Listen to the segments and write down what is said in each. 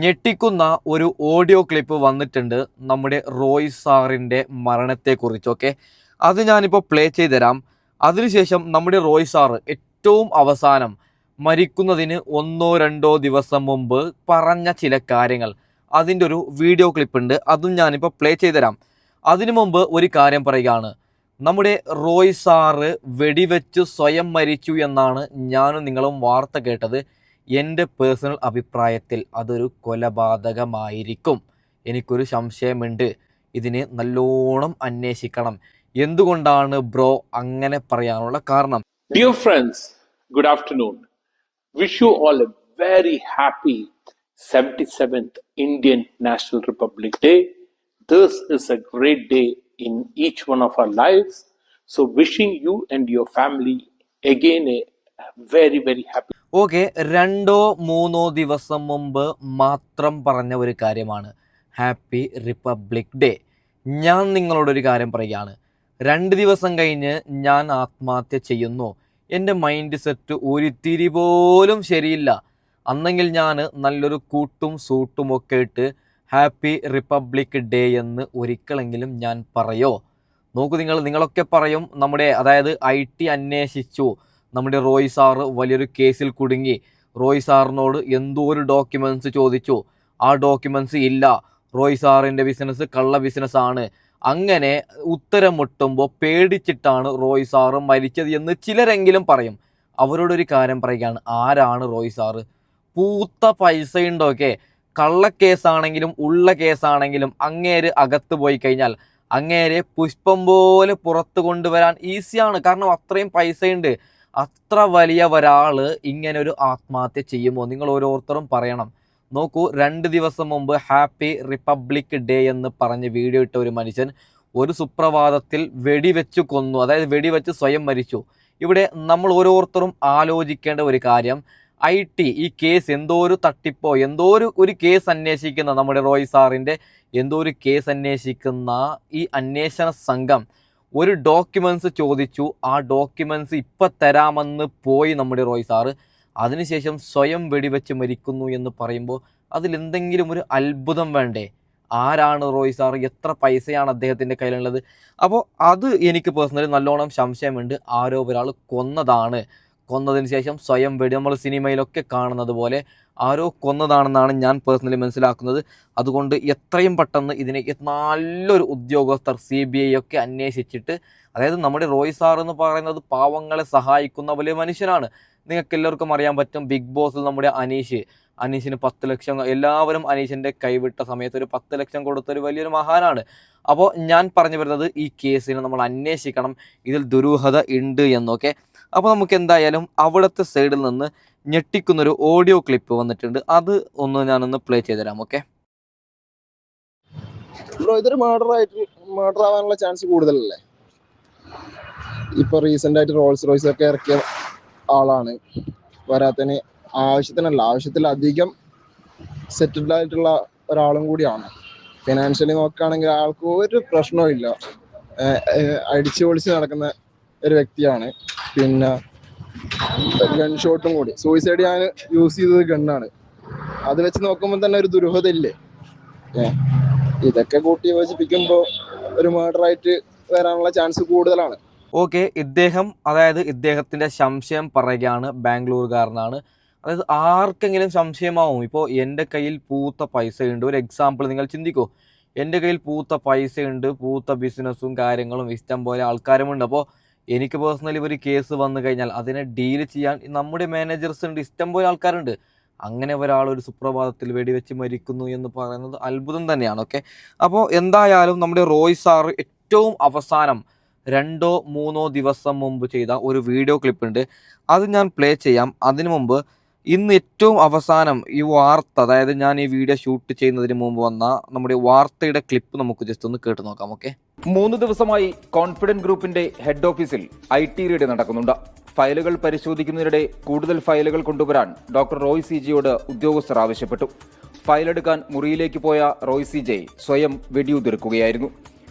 ഞെട്ടിക്കുന്ന ഒരു audio clip വന്നിട്ടുണ്ട് നമ്മുടെ റോയ് സാറിന്റെ മരണത്തെക്കുറിച്ചൊക്കെ അത് ഞാനിപ്പോൾ പ്ലേ ചെയ്ത് തരാം അതിനുശേഷം നമ്മുടെ റോയ് സാറ് ഏറ്റവും അവസാനം മരിക്കുന്നതിന് ഒന്നോ രണ്ടോ ദിവസം മുമ്പ് പറഞ്ഞ ചില കാര്യങ്ങൾ. അതിന്റെ ഒരു വീഡിയോ ക്ലിപ്പ് ഉണ്ട് അതും ഞാനിപ്പോൾ പ്ലേ ചെയ്ത് തരാം അതിനു മുമ്പ് ഒരു കാര്യം പറയുകയാണ്. നമ്മുടെ റോയ് സാറ് വെടിവെച്ച് സ്വയം മരിച്ചു എന്നാണ് ഞാനും നിങ്ങളും വാർത്ത കേട്ടത്. എന്റെ പേഴ്സണൽ അഭിപ്രായത്തിൽ അതൊരു കൊലപാതകമായിരിക്കും. എനിക്കൊരു സംശയമുണ്ട്. ഇതിനെ നല്ലോണം അന്വേഷിക്കണം. എന്തുകൊണ്ടാണ് ബ്രോ അങ്ങനെ പറയാനുള്ള കാരണം? Dear friends good afternoon wish you all a very happy seventy seventh Indian national republic day this is a great day in each one of our life so wishing you and your family again a very, very happy okay രണ്ടോ മൂന്നോ ദിവസം മുമ്പ് മാത്രം പറഞ്ഞ ഒരു കാര്യമാണ്. Happy republic day ഞാൻ നിങ്ങളോടൊരു കാര്യം പറയുകയാണ്. രണ്ട് ദിവസം കഴിഞ്ഞ് ഞാൻ ആത്മഹത്യ ചെയ്യുന്നു. എന്റെ മൈൻഡ് സെറ്റ് ഒരു തിരി പോലും ശരിയില്ല. അന്നെങ്കിൽ ഞാൻ നല്ലൊരു കൂട്ടും സൂട്ടും ഒക്കെ ഇട്ട് ഹാപ്പി റിപ്പബ്ലിക് ഡേ എന്ന് ഒരിക്കലെങ്കിലും ഞാൻ പറയോ? നോക്കൂ നിങ്ങൾ നിങ്ങളൊക്കെ പറയും നമ്മുടെ അതായത് ഐ ടി അന്വേഷിച്ചു. നമ്മുടെ റോയ് സാറ് വലിയൊരു കേസിൽ കുടുങ്ങി. റോയ് സാറിനോട് എന്തോ ഒരു ഡോക്യുമെന്റ്സ് ചോദിച്ചു. ആ ഡോക്യുമെന്റ്സ് ഇല്ല. റോയ് സാറിന്റെ ബിസിനസ് കള്ള ബിസിനസ്സാണ് അങ്ങനെ ഉത്തരം മുട്ടുമ്പോൾ പേടിച്ചിട്ടാണ് റോയ് സാറ് മരിച്ചത് എന്ന് ചിലരെങ്കിലും പറയും. അവരോടൊരു കാര്യം പറയുകയാണ് ആരാണ് റോയ് സാറ്? പൂത്ത പൈസ ഉണ്ടോക്കെ കള്ളക്കേസാണെങ്കിലും ഉള്ള കേസാണെങ്കിലും അങ്ങേര് അകത്ത് പോയി കഴിഞ്ഞാൽ അങ്ങേരെ പുഷ്പം പോലെ പുറത്ത് കൊണ്ടുവരാൻ ഈസിയാണ് കാരണം അത്രയും പൈസയുണ്ട്. അത്ര വലിയ ഒരാൾ ഇങ്ങനെ ഒരു ആത്മഹത്യ ചെയ്യുമോ? നിങ്ങൾ ഓരോരുത്തരും പറയണം. നോക്കൂ രണ്ട് ദിവസം മുമ്പ് ഹാപ്പി റിപ്പബ്ലിക് ഡേ എന്ന് പറഞ്ഞ് വീഡിയോ ഇട്ട ഒരു മനുഷ്യൻ ഒരു സുപ്രഭാതത്തിൽ വെടിവെച്ച് കൊന്നു. അതായത് വെടിവെച്ച് സ്വയം മരിച്ചു. ഇവിടെ നമ്മൾ ഓരോരുത്തരും ആലോചിക്കേണ്ട ഒരു കാര്യം. ഐ ടി ഈ കേസ് എന്തോ ഒരു തട്ടിപ്പോ എന്തോ ഒരു ഒരു കേസ് അന്വേഷിക്കുന്ന നമ്മുടെ റോയ് സാറിന്റെ എന്തോ ഒരു കേസ് അന്വേഷിക്കുന്ന ഈ അന്വേഷണ സംഘം ഒരു ഡോക്യുമെന്റ്സ് ചോദിച്ചു. ആ ഡോക്യുമെന്റ്സ് ഇപ്പം തരാമെന്ന് പോയി നമ്മുടെ റോയ് സാറ്. അതിനുശേഷം സ്വയം വെടിവെച്ച് മരിക്കുന്നു എന്ന് പറയുമ്പോൾ അതിൽ എന്തെങ്കിലും ഒരു അത്ഭുതം വേണ്ടേ? ആരാണ് റോയ് സാർ എത്ര പൈസയാണ് അദ്ദേഹത്തിന്റെ കയ്യിലുള്ളത്? അപ്പോൾ അത് എനിക്ക് പേഴ്സണലി നല്ലോണം സംശയമുണ്ട്. ആരോ ഒരാൾ കൊന്നതാണ്. കൊന്നതിന് ശേഷം സ്വയം വെടി നമ്മൾ സിനിമയിലൊക്കെ കാണുന്നത് പോലെ ആരോ കൊന്നതാണെന്നാണ് ഞാൻ പേഴ്സണലി മനസ്സിലാക്കുന്നത്. അതുകൊണ്ട് എത്രയും പെട്ടെന്ന് ഇതിനെ നല്ലൊരു ഉദ്യോഗസ്ഥർ സി ബി ഐ ഒക്കെ അന്വേഷിച്ചിട്ട് അതായത് നമ്മുടെ റോയ് സാർ എന്ന് പറയുന്നത് പാവങ്ങളെ സഹായിക്കുന്ന വലിയ മനുഷ്യനാണ്. നിങ്ങൾക്ക് എല്ലാവർക്കും അറിയാൻ പറ്റും ബിഗ് ബോസിൽ നമ്മുടെ അനീഷ്. അനീഷിന് പത്ത് ലക്ഷം എല്ലാവരും അനീഷിന്റെ കൈവിട്ട സമയത്ത് ഒരു പത്ത് ലക്ഷം കൊടുത്തൊരു വലിയൊരു മഹാനാണ്. അപ്പോൾ ഞാൻ പറഞ്ഞു വരുന്നത് ഈ കേസിനെ നമ്മൾ അന്വേഷിക്കണം. ഇതിൽ ദുരൂഹത ഉണ്ട് എന്നൊക്കെ. അപ്പോൾ നമുക്ക് എന്തായാലും അവിടുത്തെ സൈഡിൽ നിന്ന് ഞെട്ടിക്കുന്നൊരു ഓഡിയോ ക്ലിപ്പ് വന്നിട്ടുണ്ട്. അത് ഒന്ന് ഞാനൊന്ന് പ്ലേ ചെയ്തുതരാം ഓക്കെ ബ്രോ ഇതൊരു മർഡർ ആയിട്ട് മർഡർ ആവാനുള്ള ചാൻസ് കൂടുതലല്ലേ? ഇപ്പൊ റീസെന്റ് ആയിട്ട് റോൾസ് റോയ്സ് ഒക്കെ ഇറക്കിയ ആളാണ്. വരാത്തതിന് ആവശ്യത്തിനല്ല ആവശ്യത്തിലധികം സെറ്റിൽഡ് ആയിട്ടുള്ള ഒരാളും കൂടിയാണ്. ഫിനാൻഷ്യലി നോക്കുകയാണെങ്കിൽ ആൾക്ക് ഒരു പ്രശ്നവും ഇല്ല. അടിച്ചു പൊളിച്ച് നടക്കുന്ന ഒരു വ്യക്തിയാണ്. പിന്നെ ഗൺ ഷോട്ടും കൂടി. സൂയിസൈഡ് ഞാൻ യൂസ് ചെയ്തത് ഗണ്ണാണ് അത് വെച്ച് നോക്കുമ്പോൾ തന്നെ ഒരു ദുരൂഹത ഇല്ലേ? ഇതൊക്കെ കൂട്ടി യോജിപ്പിക്കുമ്പോൾ ഒരു ആയിട്ട് വരാനുള്ള ചാൻസ് കൂടുതലാണ്. ഓക്കെ ഇദ്ദേഹം അതായത് ഇദ്ദേഹത്തിന്റെ സംശയം പറയുകയാണ് ബാംഗ്ലൂർകാരനാണ് അതായത് ആർക്കെങ്കിലും സംശയമാവും. ഇപ്പോൾ എന്റെ കയ്യിൽ പൂത്ത പൈസയുണ്ട്. ഒരു എക്സാമ്പിൾ നിങ്ങൾ ചിന്തിക്കൂ. എന്റെ കയ്യിൽ പൂത്ത പൈസയുണ്ട് പൂത്ത ബിസിനസ്സും കാര്യങ്ങളും ഇഷ്ടം പോലെ ആൾക്കാരുമുണ്ട്. അപ്പോൾ എനിക്ക് പേഴ്സണലി ഒരു കേസ് വന്നു കഴിഞ്ഞാൽ അതിനെ ഡീൽ ചെയ്യാൻ നമ്മുടെ മാനേജേഴ്സ് ഉണ്ട് ഇഷ്ടം പോലെ ആൾക്കാരുണ്ട്. അങ്ങനെ ഒരാൾ ഒരു സുപ്രഭാതത്തിൽ വെടിവെച്ച് മരിക്കുന്നു എന്ന് പറയുന്നത് അത്ഭുതം തന്നെയാണ് ഓക്കെ അപ്പോൾ എന്തായാലും നമ്മുടെ റോയ് സാർ ഏറ്റവും അവസാനം രണ്ടോ മൂന്നോ ദിവസം മുമ്പ് ചെയ്ത ഒരു വീഡിയോ ക്ലിപ്പ് ഉണ്ട്. അത് ഞാൻ പ്ലേ ചെയ്യാം. അതിനു മുമ്പ് ഇന്ന് ഏറ്റവും അവസാനം ഈ വാർത്ത അതായത് ഞാൻ ഈ വീഡിയോ ഷൂട്ട് ചെയ്യുന്നതിന് മുമ്പ് വന്ന നമ്മുടെ വാർത്തയുടെ ക്ലിപ്പ് നമുക്ക് ജസ്റ്റ് ഒന്ന് കേട്ട് നോക്കാം ഓക്കെ മൂന്ന് ദിവസമായി കോൺഫിഡന്റ് ഗ്രൂപ്പിന്റെ ഹെഡ് ഓഫീസിൽ ഐ ടി റെയ്ഡ് നടക്കുന്നുണ്ട്. ഫയലുകൾ പരിശോധിക്കുന്നതിനിടെ കൂടുതൽ ഫയലുകൾ കൊണ്ടുവരാൻ ഡോക്ടർ റോയ് സി ജിയോട് ഉദ്യോഗസ്ഥർ ആവശ്യപ്പെട്ടു. ഫയലെടുക്കാൻ മുറിയിലേക്ക് പോയ റോയ് സി ജെ സ്വയം വെടിയുതിർക്കുകയായിരുന്നു.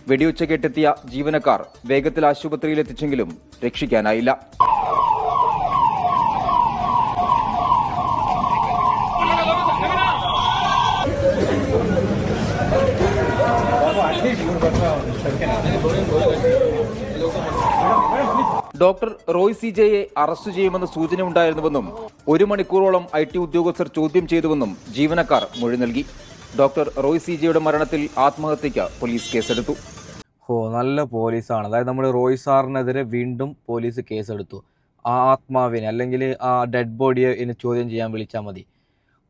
വെടിയുച്ച കേട്ടെത്തിയ ജീവനക്കാർ വേഗത്തിൽ ആശുപത്രിയിലെത്തിച്ചെങ്കിലും രക്ഷിക്കാനായില്ല. ഡോക്ടർ റോയ് സി ജെയെ അറസ്റ്റ് ചെയ്യുമെന്ന സൂചന ഉണ്ടായിരുന്നുവെന്നും ഒരു മണിക്കൂറോളം ഐ ടി ഉദ്യോഗസ്ഥർ ചോദ്യം ചെയ്തുവെന്നും ജീവനക്കാർ മൊഴി നൽകി. ഡോക്ടർ റോയ് സി ജെയുടെ മരണത്തിൽ ആത്മഹത്യയ്ക്ക് പോലീസ് കേസെടുത്തു. ഓ നല്ല പോലീസാണ്. അതായത് നമ്മൾ റോയ് സാറിനെതിരെ വീണ്ടും പോലീസ് കേസെടുത്തു. ആ ആത്മാവിനെ അല്ലെങ്കിൽ ആ ഡെഡ് ബോഡിയെ ഇനി ചോദ്യം ചെയ്യാൻ വിളിച്ചാൽ മതി.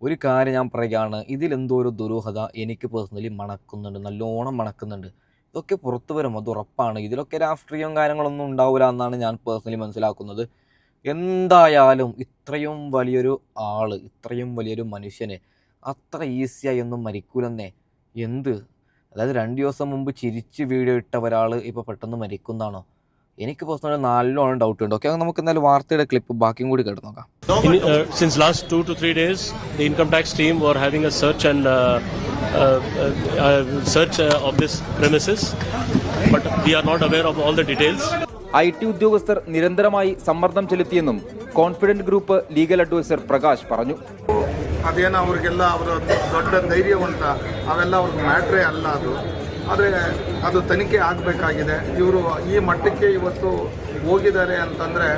ഒരു കാര്യം ഞാൻ പറയുകയാണ് ഇതിലെന്തോ ഒരു ദുരൂഹത എനിക്ക് പേഴ്സണലി മണക്കുന്നുണ്ട് നല്ലോണം മണക്കുന്നുണ്ട്. ഇതൊക്കെ പുറത്തു വരും അത് ഉറപ്പാണ്. ഇതിലൊക്കെ രാഷ്ട്രീയവും കാര്യങ്ങളൊന്നും ഉണ്ടാവില്ല എന്നാണ് ഞാൻ പേഴ്സണലി മനസ്സിലാക്കുന്നത്. എന്തായാലും ഇത്രയും വലിയൊരു ആൾ ഇത്രയും വലിയൊരു മനുഷ്യന് അത്ര ഈസിയായി ഒന്നും മരിക്കൂലെന്നേ. എന്ത്? അതായത് രണ്ട് ദിവസം മുമ്പ് ചിരിച്ച് വീഡിയോ ഇട്ട ഒരാൾ ഇപ്പോൾ പെട്ടെന്ന് മരിക്കുന്നതാണോ എനിക്ക് പേഴ്സണലി നല്ലോണം ഡൗട്ട് ഉണ്ട്. ഓക്കെ നമുക്ക് എന്തായാലും വാർത്തയുടെ ക്ലിപ്പ് ബാക്കിയും കൂടി കേട്ട് നോക്കാം. Since last two three days the income tax team income tax a were and search and uh, uh, uh, uh, search uh, of this premises, but we are not aware of all the details. I T ഉദ്യോഗസ്ഥർ നിരന്തരമായി സമ്മർദ്ദം ചെലുത്തിയെന്നും confident group legal adviser Prakash പറഞ്ഞു ಅದೇನೋ ಅವ್ರಿಗೆಲ್ಲ ಅವರ ದೊಡ್ಡ ಧೈರ್ಯವಂತ ಅವೆಲ್ಲ ಅವ್ರಿಗೆ ಮ್ಯಾಟ್ರೇ ಅಲ್ಲ ಅದು ಆದರೆ ಅದು ತನಿಖೆ ಆಗಬೇಕಾಗಿದೆ ಇವರು ಈ ಮಟ್ಟಕ್ಕೆ ಇವತ್ತು ಹೋಗಿದ್ದಾರೆ ಅಂತಂದರೆ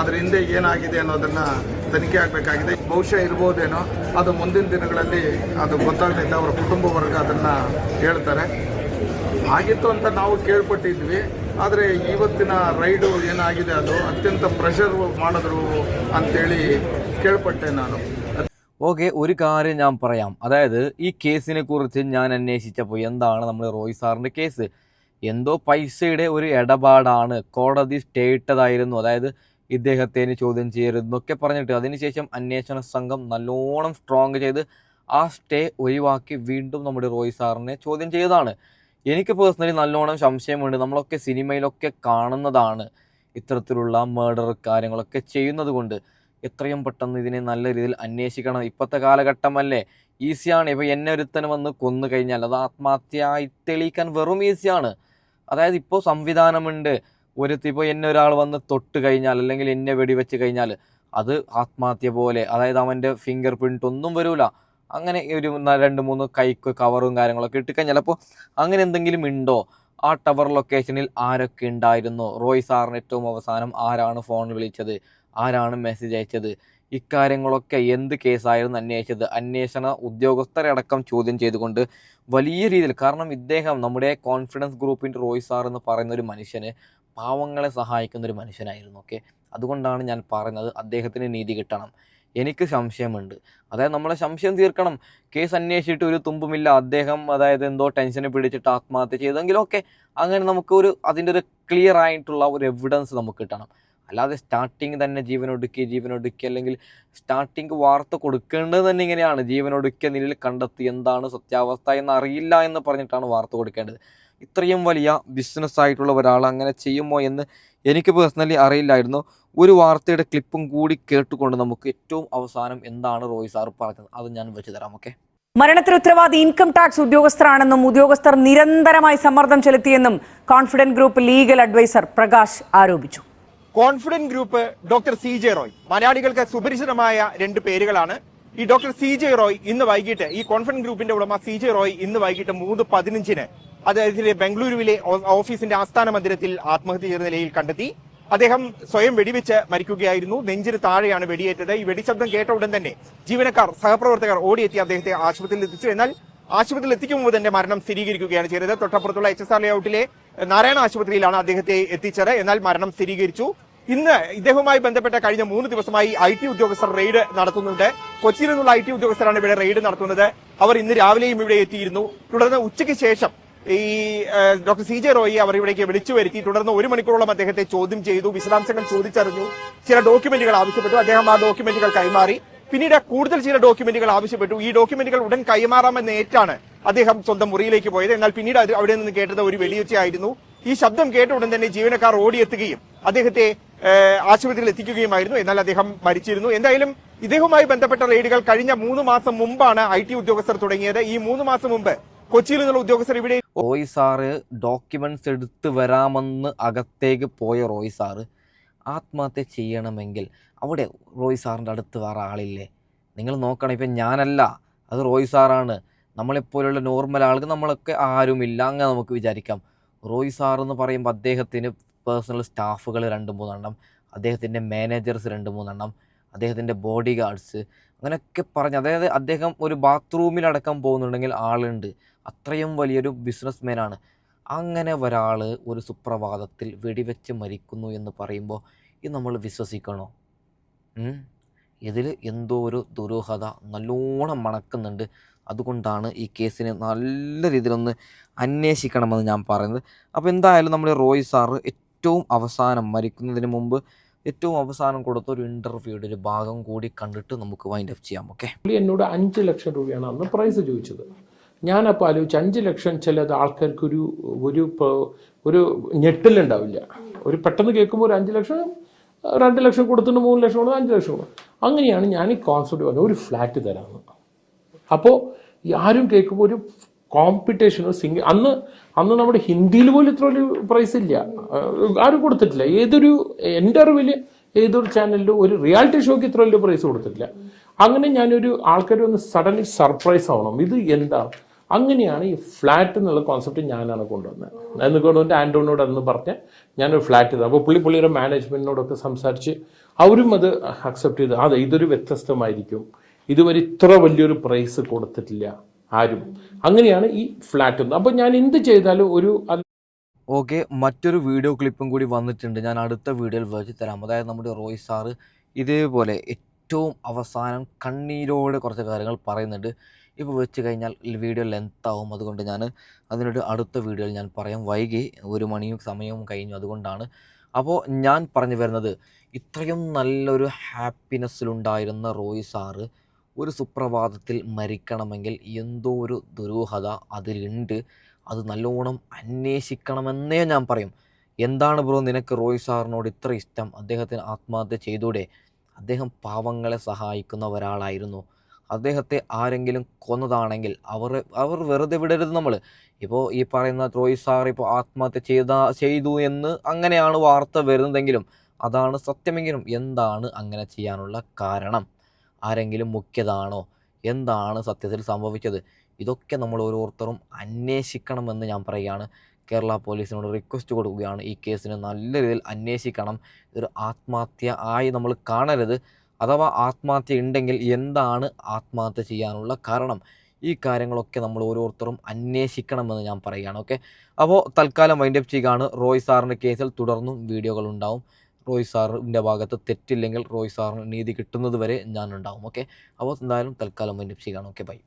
ಅದ್ರ ಹಿಂದೆ ಏನಾಗಿದೆ ಅನ್ನೋದನ್ನು ತನಿಖೆ ಆಗಬೇಕಾಗಿದೆ ಬಹುಶಃ ಇರ್ಬೋದೇನೋ ಅದು ಮುಂದಿನ ದಿನಗಳಲ್ಲಿ ಅದು ಗೊತ್ತಾಗ್ತೈತೆ ಅವರ ಕುಟುಂಬ ವರ್ಗ ಅದನ್ನು ಹೇಳ್ತಾರೆ ಆಗಿತ್ತು ಅಂತ ನಾವು ಕೇಳ್ಪಟ್ಟಿದ್ವಿ ಆದರೆ ಇವತ್ತಿನ ರೈಡು ಏನಾಗಿದೆ ಅದು ಅತ್ಯಂತ ಪ್ರೆಷರ್ ಮಾಡಿದ್ರು ಅಂತೇಳಿ ಕೇಳ್ಪಟ್ಟೆ ನಾನು ഓക്കെ ഒരു കാര്യം ഞാൻ പറയാം അതായത് ഈ കേസിനെ കുറിച്ച് ഞാൻ അന്വേഷിച്ചപ്പോൾ എന്താണ് നമ്മുടെ റോയ് സാറിൻ്റെ കേസ് എന്തോ പൈസയുടെ ഒരു ഇടപാടാണ് കോടതി സ്റ്റേ ഇട്ടതായിരുന്നു അതായത് ഇദ്ദേഹത്തെ ചോദ്യം ചെയ്യരുതെന്നൊക്കെ പറഞ്ഞിട്ട് അതിനുശേഷം അന്വേഷണ സംഘം നല്ലോണം സ്ട്രോങ് ചെയ്ത് ആ സ്റ്റേ ഒഴിവാക്കി വീണ്ടും നമ്മുടെ റോയ് സാറിനെ ചോദ്യം ചെയ്തതാണ്. എനിക്ക് പേഴ്സണലി നല്ലോണം സംശയമുണ്ട്. നമ്മളൊക്കെ സിനിമയിലൊക്കെ കാണുന്നതാണ് ഇത്തരത്തിലുള്ള മേഡർ കാര്യങ്ങളൊക്കെ ചെയ്യുന്നത് കൊണ്ട് എത്രയും പെട്ടെന്ന് ഇതിനെ നല്ല രീതിയിൽ അന്വേഷിക്കണം. ഇപ്പോഴത്തെ കാലഘട്ടമല്ലേ. ഈസിയാണ് ഇപ്പോൾ എന്നെ ഒരുത്തന് വന്ന് കൊന്നു കഴിഞ്ഞാൽ അത് ആത്മഹത്യയായി തെളിയിക്കാൻ വെറും ഈസിയാണ് അതായത് ഇപ്പോൾ സംവിധാനമുണ്ട്. ഒരുത്തി ഇപ്പോൾ എന്നെ ഒരാൾ വന്ന് തൊട്ട് കഴിഞ്ഞാൽ അല്ലെങ്കിൽ എന്നെ വെടിവെച്ച് കഴിഞ്ഞാൽ അത് ആത്മഹത്യ പോലെ അതായത് അവന്റെ ഫിംഗർ പ്രിന്റ് ഒന്നും വരൂല. അങ്ങനെ ഒരു രണ്ട് മൂന്ന് കൈക്ക് കവറും കാര്യങ്ങളൊക്കെ ഇട്ട് കഴിഞ്ഞാൽ അപ്പോൾ അങ്ങനെ എന്തെങ്കിലും ഉണ്ടോ? ആ ടവർ ലൊക്കേഷനിൽ ആരൊക്കെ ഉണ്ടായിരുന്നു? റോയ് സാറിന് ഏറ്റവും അവസാനം ആരാണ് ഫോൺ വിളിച്ചത്? ആരാണ് മെസ്സേജ് അയച്ചത്? ഇക്കാര്യങ്ങളൊക്കെ എന്ത് കേസായിരുന്നു അന്വേഷിച്ചത്? അന്വേഷണ ഉദ്യോഗസ്ഥരെ അടക്കം ചോദ്യം ചെയ്തുകൊണ്ട് വലിയ രീതിയിൽ കാരണം ഇദ്ദേഹം നമ്മുടെ കോൺഫിഡൻസ് ഗ്രൂപ്പിന്റെ റോയ് സാർ എന്ന് പറയുന്ന ഒരു മനുഷ്യന് പാവങ്ങളെ സഹായിക്കുന്ന ഒരു മനുഷ്യനായിരുന്നു ഓക്കെ അതുകൊണ്ടാണ് ഞാൻ പറയുന്നത് അദ്ദേഹത്തിന് നീതി കിട്ടണം. എനിക്ക് സംശയമുണ്ട്. അതായത് നമ്മളെ സംശയം തീർക്കണം. കേസ് അന്വേഷിച്ചിട്ട് ഒരു തുമ്പുമില്ല. അദ്ദേഹം അതായത് എന്തോ ടെൻഷന് പിടിച്ചിട്ട് ആത്മഹത്യ ചെയ്തെങ്കിലും ഓക്കെ അങ്ങനെ നമുക്ക് ഒരു അതിന്റെ ഒരു ക്ലിയർ ആയിട്ടുള്ള ഒരു എവിഡൻസ് നമുക്ക് കിട്ടണം. അല്ലാതെ സ്റ്റാർട്ടിങ് തന്നെ ജീവനൊടുക്കി ജീവനൊടുക്കി അല്ലെങ്കിൽ സ്റ്റാർട്ടിങ് വാർത്ത കൊടുക്കേണ്ടത് തന്നെ ഇങ്ങനെയാണ്. ജീവനൊടുക്കിയ നിലയിൽ കണ്ടെത്തി എന്താണ് സത്യാവസ്ഥ എന്ന് അറിയില്ല എന്ന് പറഞ്ഞിട്ടാണ് വാർത്ത കൊടുക്കേണ്ടത്. ഇത്രയും വലിയ ബിസിനസ് ആയിട്ടുള്ള ഒരാൾ അങ്ങനെ ചെയ്യുമോ എന്ന് എനിക്ക് പേഴ്സണലി അറിയില്ലായിരുന്നു. ഒരു വാർത്തയുടെ ക്ലിപ്പും കൂടി കേട്ടുകൊണ്ട് നമുക്ക് ഏറ്റവും അവസാനം എന്താണ് റോയ് സാർ പറഞ്ഞത്? അത് ഞാൻ വെച്ച് തരാം ഓക്കെ മരണത്തിന് ഉത്തരവാദി ഇൻകം ടാക്സ് ഉദ്യോഗസ്ഥരാണെന്നും ഉദ്യോഗസ്ഥർ നിരന്തരമായി സമ്മർദ്ദം ചെലുത്തിയെന്നും confident group legal adviser Prakash ആരോപിച്ചു. Confident group doctor C J Roy മലയാളികൾക്ക് സുപരിചിതമായ രണ്ട് പേരുകളാണ് ഈ ഡോക്ടർ സി ജെ റോയ് ഇന്ന് വൈകിട്ട് ഈ കോൺഫറൻസ് ഗ്രൂപ്പിന്റെ ഉടമ സി ജെ റോയ് ഇന്ന് വൈകിട്ട് മൂന്ന് പതിനഞ്ചിന് അദ്ദേഹത്തിന്റെ ബംഗളൂരുവിലെ ഓഫീസിന്റെ ആസ്ഥാന മന്ദിരത്തിൽ ആത്മഹത്യ ചെയ്ത നിലയിൽ കണ്ടെത്തി. അദ്ദേഹം സ്വയം വെടിവെച്ച് മരിക്കുകയായിരുന്നു. നെഞ്ചിന് താഴെയാണ് വെടിയേറ്റത്. ഈ വെടിശബ്ദം കേട്ട ഉടൻ തന്നെ ജീവനക്കാർ സഹപ്രവർത്തകർ ഓടിയെത്തി അദ്ദേഹത്തെ ആശുപത്രിയിൽ എത്തിച്ചു. എന്നാൽ ആശുപത്രിയിൽ എത്തിക്കും മുമ്പ് തന്നെ മരണം സ്ഥിരീകരിക്കുകയാണ് ചെയ്തത്. തൊട്ടപ്പുറത്തുള്ള എച്ച് എസ് ആർ ലേഔട്ടിലെ നാരായണ ആശുപത്രിയിലാണ് അദ്ദേഹത്തെ എത്തിച്ചത്. എന്നാൽ മരണം സ്ഥിരീകരിച്ചു. ഇന്ന് ഇദ്ദേഹവുമായി ബന്ധപ്പെട്ട കഴിഞ്ഞ മൂന്ന് ദിവസമായി ഐ ടി ഉദ്യോഗസ്ഥർ റെയ്ഡ് നടത്തുന്നുണ്ട്. കൊച്ചിയിൽ നിന്നുള്ള ഐ ടി ഉദ്യോഗസ്ഥരാണ് ഇവിടെ റെയ്ഡ് നടത്തുന്നത്. അവർ ഇന്ന് രാവിലെയും ഇവിടെ എത്തിയിരുന്നു. തുടർന്ന് ഉച്ചയ്ക്ക് ശേഷം ഈ ഡോക്ടർ സി ജെ റോയി അവർ ഇവിടേക്ക് വിളിച്ചു വരുത്തി. തുടർന്ന് ഒരു മണിക്കൂറോളം അദ്ദേഹത്തെ ചോദ്യം ചെയ്തു വിശദാംശങ്ങൾ ചോദിച്ചറിഞ്ഞു. ചില ഡോക്യുമെന്റുകൾ ആവശ്യപ്പെട്ടു. അദ്ദേഹം ആ ഡോക്യുമെന്റുകൾ കൈമാറി. പിന്നീട് കൂടുതൽ ചില ഡോക്യുമെന്റുകൾ ആവശ്യപ്പെട്ടു. ഈ ഡോക്യുമെന്റുകൾ ഉടൻ കൈമാറാമെന്ന് ഏറ്റാണ് അദ്ദേഹം സ്വന്തം മുറിയിലേക്ക് പോയത്. എന്നാൽ പിന്നീട് അവിടെ നിന്ന് കേട്ടത് ഒരു വെടിവെച്ചായിരുന്നു ഈ ശബ്ദം കേട്ട ഉടൻ തന്നെ ജീവനക്കാർ ഓടിയെത്തുകയും അദ്ദേഹത്തെ ആശുപത്രിയിൽ എത്തിക്കുകയുമായിരുന്നു. എന്നാൽ അദ്ദേഹം മരിച്ചിരുന്നു. എന്തായാലും ഇദ്ദേഹവുമായി ബന്ധപ്പെട്ട റെയ്ഡുകൾ കഴിഞ്ഞ മൂന്ന് മാസം മുമ്പാണ് ഐ ടി ഉദ്യോഗസ്ഥർ തുടങ്ങിയത്. ഈ മൂന്ന് മാസം മുമ്പ് കൊച്ചിയിൽ നിന്നുള്ള ഉദ്യോഗസ്ഥർ ഇവിടെ റോയ് സാറ് ഡോക്യുമെന്റ്സ് എടുത്തു വരാമെന്ന് അകത്തേക്ക് പോയ റോയ് സാറ് ആത്മഹത്യ ചെയ്യണമെങ്കിൽ അവിടെ റോയ് സാറിന്റെ അടുത്ത് വേറെ ആളില്ലേ? നിങ്ങൾ നോക്കണം ഇപ്പം ഞാനല്ല അത് റോയ് സാറാണ്. നമ്മളെപ്പോലുള്ള നോർമൽ ആൾക്ക് നമ്മളൊക്കെ ആരുമില്ല അങ്ങനെ നമുക്ക് വിചാരിക്കാം. റോയ് സാർ എന്ന് പറയുമ്പോൾ അദ്ദേഹത്തിന് പേഴ്സണൽ സ്റ്റാഫുകൾ രണ്ട് മൂന്നെണ്ണം അദ്ദേഹത്തിന്റെ മാനേജേഴ്സ് രണ്ട് മൂന്നെണ്ണം അദ്ദേഹത്തിന്റെ ബോഡി ഗാർഡ്സ് അങ്ങനെയൊക്കെ പറഞ്ഞ് അതായത് അദ്ദേഹം ഒരു ബാത്റൂമിലടക്കം പോകുന്നുണ്ടെങ്കിൽ ആളുണ്ട്. അത്രയും വലിയൊരു ബിസിനസ് മാനാണ് അങ്ങനെ ഒരാൾ ഒരു സുപ്രഭാതത്തിൽ വെടിവെച്ച് മരിക്കുന്നു എന്ന് പറയുമ്പോൾ ഇത് നമ്മൾ വിശ്വസിക്കണോ? ഇതിൽ എന്തോ ഒരു ദുരൂഹത നല്ലോണം മണക്കുന്നുണ്ട്. അതുകൊണ്ടാണ് ഈ കേസിനെ നല്ല രീതിയിലൊന്ന് അന്വേഷിക്കണമെന്ന് ഞാൻ പറയുന്നത്. അപ്പോൾ എന്തായാലും നമ്മുടെ റോയ് സാറ് ഏറ്റവും അവസാനം മരിക്കുന്നതിന് മുമ്പ് ഏറ്റവും അവസാനം കൊടുത്ത ഒരു ഇന്റർവ്യൂയുടെ ഒരു ഭാഗം കൂടി കണ്ടിട്ട് നമുക്ക് വൈൻഡ് അപ്പ് ചെയ്യാം ഓക്കെ എന്നോട് അഞ്ച് ലക്ഷം രൂപയാണ് അന്ന് പ്രൈസ് ചോദിച്ചത്. ഞാനപ്പോൾ ആലോചിച്ച് അഞ്ച് ലക്ഷം ചിലത് ആൾക്കാർക്ക് ഒരു ഒരു ഞെട്ടലുണ്ടാവില്ല. ഒരു പെട്ടെന്ന് കേൾക്കുമ്പോൾ ഒരു അഞ്ച് ലക്ഷം രണ്ട് ലക്ഷം കൊടുത്തിട്ട് മൂന്ന് ലക്ഷം കൊടുത്ത് അഞ്ച് ലക്ഷം കൊടുക്കും അങ്ങനെയാണ് ഞാൻ ഈ കോൺസെപ്റ്റ് പറഞ്ഞത് ഒരു ഫ്ലാറ്റ് തരാമെന്ന് അപ്പോൾ ആരും കേൾക്കുമ്പോൾ ഒരു കോമ്പറ്റീഷൻ സിംഗിൾ അന്ന് അന്ന് നമ്മുടെ ഹിന്ദിയിൽ പോലും ഇത്ര ഒരു പ്രൈസ് ഇല്ല. ആരും കൊടുത്തിട്ടില്ല. ഏതൊരു എന്റെ അറിവിൽ ഏതൊരു ചാനലിലും ഒരു റിയാലിറ്റി ഷോക്ക് ഇത്ര വലിയ പ്രൈസ് കൊടുത്തിട്ടില്ല. അങ്ങനെ ഞാനൊരു ആൾക്കാർ ഒന്ന് സഡൻലി സർപ്രൈസ് ആവണം. ഇത് എന്താ? അങ്ങനെയാണ് ഈ ഫ്ലാറ്റ് എന്നുള്ള കോൺസെപ്റ്റ് ഞാനാണ് കൊണ്ടുവന്നത്. എന്ന് കൊണ്ടുവന്നിട്ട് ആൻഡോനോട് അന്ന് പറഞ്ഞ് ഞാനൊരു ഫ്ലാറ്റ് ചെയ്തത് അപ്പോൾ പുള്ളി പുള്ളിയുടെ മാനേജ്മെന്റിനോടൊക്കെ സംസാരിച്ച് അവരും അത് അക്സെപ്റ്റ് ചെയ്ത്. അതെ ഇതൊരു വ്യത്യസ്തമായിരിക്കും. ഇതുവരെ ഇത്ര വലിയൊരു പ്രൈസ് കൊടുത്തിട്ടില്ല. ആരും. അങ്ങനെയാണ് ഈ ഫ്ലാറ്റ് അപ്പോൾ ഞാൻ എന്ത് ചെയ്താലും ഒരു ഓക്കെ മറ്റൊരു വീഡിയോ ക്ലിപ്പും കൂടി വന്നിട്ടുണ്ട്. ഞാൻ അടുത്ത വീഡിയോയിൽ വെച്ച് തരാം. അതായത് നമ്മുടെ റോയ് സാറ് ഇതേപോലെ ഏറ്റവും അവസാനം കണ്ണീരോടെ കുറച്ച് കാര്യങ്ങൾ പറയുന്നുണ്ട്. ഇപ്പോൾ വെച്ച് കഴിഞ്ഞാൽ വീഡിയോ ലെങ്ത് ആവും അതുകൊണ്ട് ഞാൻ അതിനൊരു അടുത്ത വീഡിയോയിൽ ഞാൻ പറയാം. വൈകി ഒരു മണിയും സമയവും കഴിഞ്ഞു അതുകൊണ്ടാണ്. അപ്പോൾ ഞാൻ പറഞ്ഞു വരുന്നത് ഇത്രയും നല്ലൊരു ഹാപ്പിനെസ്സിലുണ്ടായിരുന്ന റോയ് സാറ് ഒരു സുപ്രഭാതത്തിൽ മരിക്കണമെങ്കിൽ എന്തോ ഒരു ദുരൂഹത അതിലുണ്ട്. അത് നല്ലോണം അന്വേഷിക്കണമെന്നേ ഞാൻ പറയും. എന്താണ് ബ്രോ നിനക്ക് റോയ് സാറിനോട് ഇത്ര ഇഷ്ടം? അദ്ദേഹത്തിന് ആത്മഹത്യ ചെയ്തൂടെ? അദ്ദേഹം പാവങ്ങളെ സഹായിക്കുന്ന ഒരാളായിരുന്നു. അദ്ദേഹത്തെ ആരെങ്കിലും കൊന്നതാണെങ്കിൽ അവർ അവർ വെറുതെ വിടരുത് നമ്മൾ ഇപ്പോൾ ഈ പറയുന്ന റോയ് സാർ ഇപ്പോൾ ആത്മഹത്യ ചെയ്ത ചെയ്തു എന്ന് അങ്ങനെയാണ് വാർത്ത വരുന്നതെങ്കിലും അതാണ് സത്യമെങ്കിലും എന്താണ് അങ്ങനെ ചെയ്യാനുള്ള കാരണം? ആരെങ്കിലും മുഖ്യതാണോ എന്താണ് സത്യത്തിൽ സംഭവിച്ചത്? ഇതൊക്കെ നമ്മൾ ഓരോരുത്തരും അന്വേഷിക്കണമെന്ന് ഞാൻ പറയുകയാണ്. കേരള പോലീസിനോട് റിക്വസ്റ്റ് കൊടുക്കുകയാണ്. ഈ കേസിന് നല്ല രീതിയിൽ അന്വേഷിക്കണം. ഇതൊരു ആത്മഹത്യ ആയി നമ്മൾ കാണരുത്. അഥവാ ആത്മഹത്യ ഉണ്ടെങ്കിൽ എന്താണ് ആത്മഹത്യ ചെയ്യാനുള്ള കാരണം? ഈ കാര്യങ്ങളൊക്കെ നമ്മൾ ഓരോരുത്തരും അന്വേഷിക്കണമെന്ന് ഞാൻ പറയുകയാണ്. ഓക്കെ? അപ്പോൾ തൽക്കാലം വൈൻഡപ്പ് ചെയ്യുകയാണ്. റോയ് സാറിന്റെ കേസിൽ തുടർന്നും വീഡിയോകൾ ഉണ്ടാവും. റോയ് സാറിന്റെ ഭാഗത്ത് തെറ്റില്ലെങ്കിൽ റോയ് സാറിന് നീതി കിട്ടുന്നത് വരെ ഞാനുണ്ടാവും ഓക്കെ? അപ്പോൾ എന്തായാലും തൽക്കാലം വൈൻഡപ്പ് ചെയ്യുകയാണ് ഓക്കെ? ബൈ.